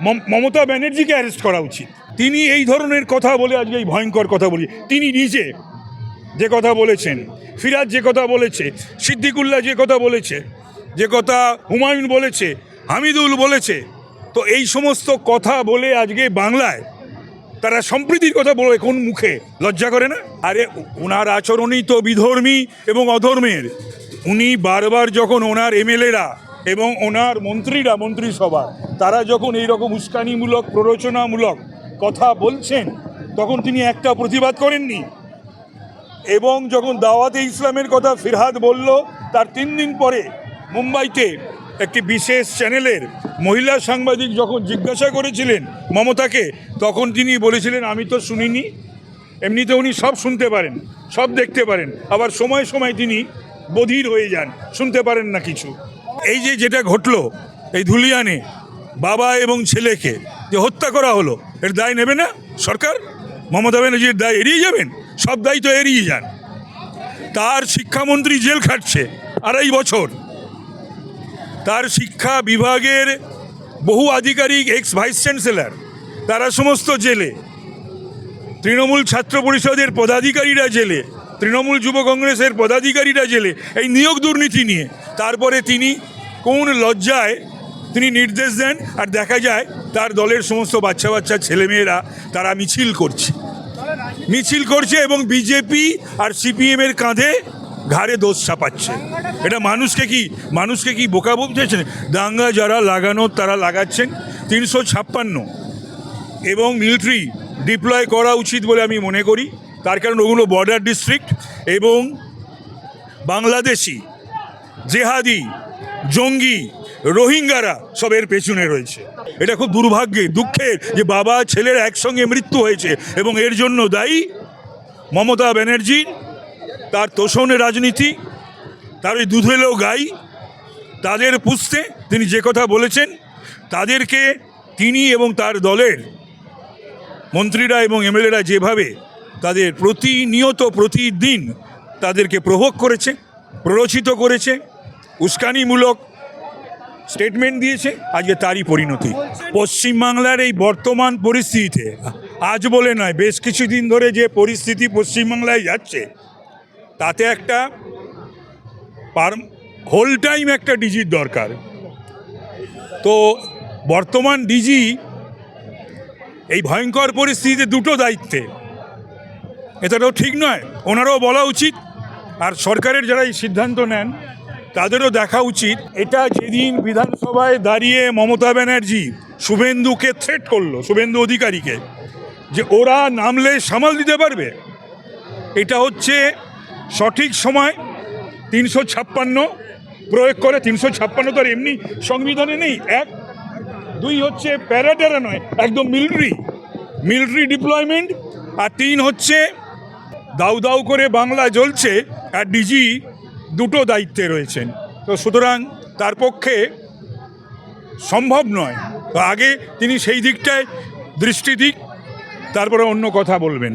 মম- মমতা ব্যানার্জিকে অ্যারেস্ট করা উচিত। তিনি এই ধরনের কথা বলে আজকে এই ভয়ঙ্কর কথা বলি। তিনি নিজে যে কথা বলেছেন, ফিরাজ যে কথা বলেছে, সিদ্দিকুল্লাহ যে কথা বলেছে, যে কথা হুমায়ুন বলেছে, হামিদুল বলেছে, তো এই সমস্ত কথা বলে আজকে বাংলায় তারা সম্প্রীতির কথা বলে কোন মুখে লজ্জা করে না? আরে ওনার আচরণই তো বিধর্মী এবং অধর্মের। উনি বারবার যখন ওনার এমএলএরা এবং ওনার মন্ত্রীরা, মন্ত্রিসভা, তারা যখন এই রকম উস্কানিমূলক, প্ররোচনামূলক কথা বলছেন, তখন তিনি একটা প্রতিবাদ করেননি। এবং যখন দাওয়াতে ইসলামের কথা ফিরহাদ বলল, তার তিন দিন পরে মুম্বাইতে একটি বিশেষ চ্যানেলের মহিলা সাংবাদিক যখন জিজ্ঞাসা করেছিলেন মমতাকে, তখন তিনি বলেছিলেন, আমি তো শুনিনি। এমনিতে উনি সব শুনতে পারেন, সব দেখতে পারেন। আবার সময় সময় তিনি বধির হয়ে যান, শুনতে পারেন না কিছু। এই যে যেটা ঘটলো, এই ধুলিয়ানে বাবা এবং ছেলেকে যে হত্যা করা হলো, এর দায় নেবে না সরকার? মমতা ব্যানার্জির দায় এড়িয়ে যাবেন? সব দায়িত্ব এড়িয়ে যান। তার শিক্ষামন্ত্রী জেল খাটছে আড়াই বছর। তার শিক্ষা বিভাগের বহু আধিকারিক এক্স ভাইস চ্যান্সেলর তারা সমস্ত জেলে। তৃণমূল ছাত্র পরিষদের পদাধিকারীরা জেলে। তৃণমূল যুব কংগ্রেসের পদাধিকারীরা জেলে এই নিয়োগ দুর্নীতি নিয়ে। তারপরে তিনি কোন লজ্জায় তিনি নির্দেশ দেন আর দেখা যায় তার দলের সমস্ত বাচ্চা বাচ্চা ছেলেমেয়েরা তারা মিছিল করছে। মিছিল করছে এবং বিজেপি আর সিপিএমের কাঁধে ঘাড়ে দোষ চাপাচ্ছে। এটা মানুষকে কি মানুষকে কি বোকা বলতেছেন দাঙ্গা যারা লাগানো, তারা লাগাচ্ছেন। তিনশো ছাপ্পান্ন এবং মিলিটারি ডিপ্লয় করা উচিত বলে আমি মনে করি। তার কারণ ওগুলো বর্ডার ডিস্ট্রিক্ট এবং বাংলাদেশি, জেহাদি, জঙ্গি, রোহিঙ্গারা সব এর পেছনে রয়েছে। এটা খুব দুর্ভাগ্যে দুঃখের যে বাবা ছেলের একসঙ্গে মৃত্যু হয়েছে এবং এর জন্য দায়ী মমতা ব্যানার্জি, তার তোষণের রাজনীতি, তার ওই দুধেলেও গাই, তাদের পুষতে তিনি যে কথা বলেছেন, তাদেরকে তিনি এবং তার দলের মন্ত্রীরা এবং এমএলএরা যেভাবে তাদের প্রতিনিয়ত, প্রতিদিন তাদেরকে প্রভোগ করেছে, প্ররোচিত করেছে, উস্কানিমূলক স্টেটমেন্ট দিয়েছে। আজকে তারই পরিণতি। পশ্চিমবাংলার এই বর্তমান পরিস্থিতিতে, আজ বলে নয়, বেশ কিছুদিন ধরে যে পরিস্থিতি পশ্চিমবাংলায় যাচ্ছে, তাতে একটা পার হোল টাইম একটা ডিজির দরকার। তো বর্তমান ডিজি এই ভয়ঙ্কর পরিস্থিতিতে দুটো দায়িত্বে। এটাও ঠিক নয়, ওনারও বলা উচিত। আর সরকারের যারা এই সিদ্ধান্ত নেন, তাদেরও দেখা উচিত। এটা যেদিন বিধানসভায় দাঁড়িয়ে মমতা ব্যানার্জি শুভেন্দুকে থ্রেট করল, শুভেন্দু অধিকারীকে, যে ওরা নামলে সামাল দিতে পারবে, এটা হচ্ছে সঠিক সময়, তিনশো ছাপ্পান্ন প্রয়োগ করে, তিনশো ছাপ্পান্ন তো এমনি সংবিধানে নেই। এক, দুই হচ্ছে প্যারাটেরা নয়, একদম মিলিটারি মিলিটারি ডিপ্লয়মেন্ট, আর তিন হচ্ছে দাউ দাউ করে বাংলা জ্বলছে, আর ডিজি দুটো দায়িত্বে রয়েছেন। তো সুতরাং তার পক্ষে সম্ভব নয়। তো আগে তিনি সেই দিকটায় দৃষ্টি দিক, তারপরে অন্য কথা বলবেন।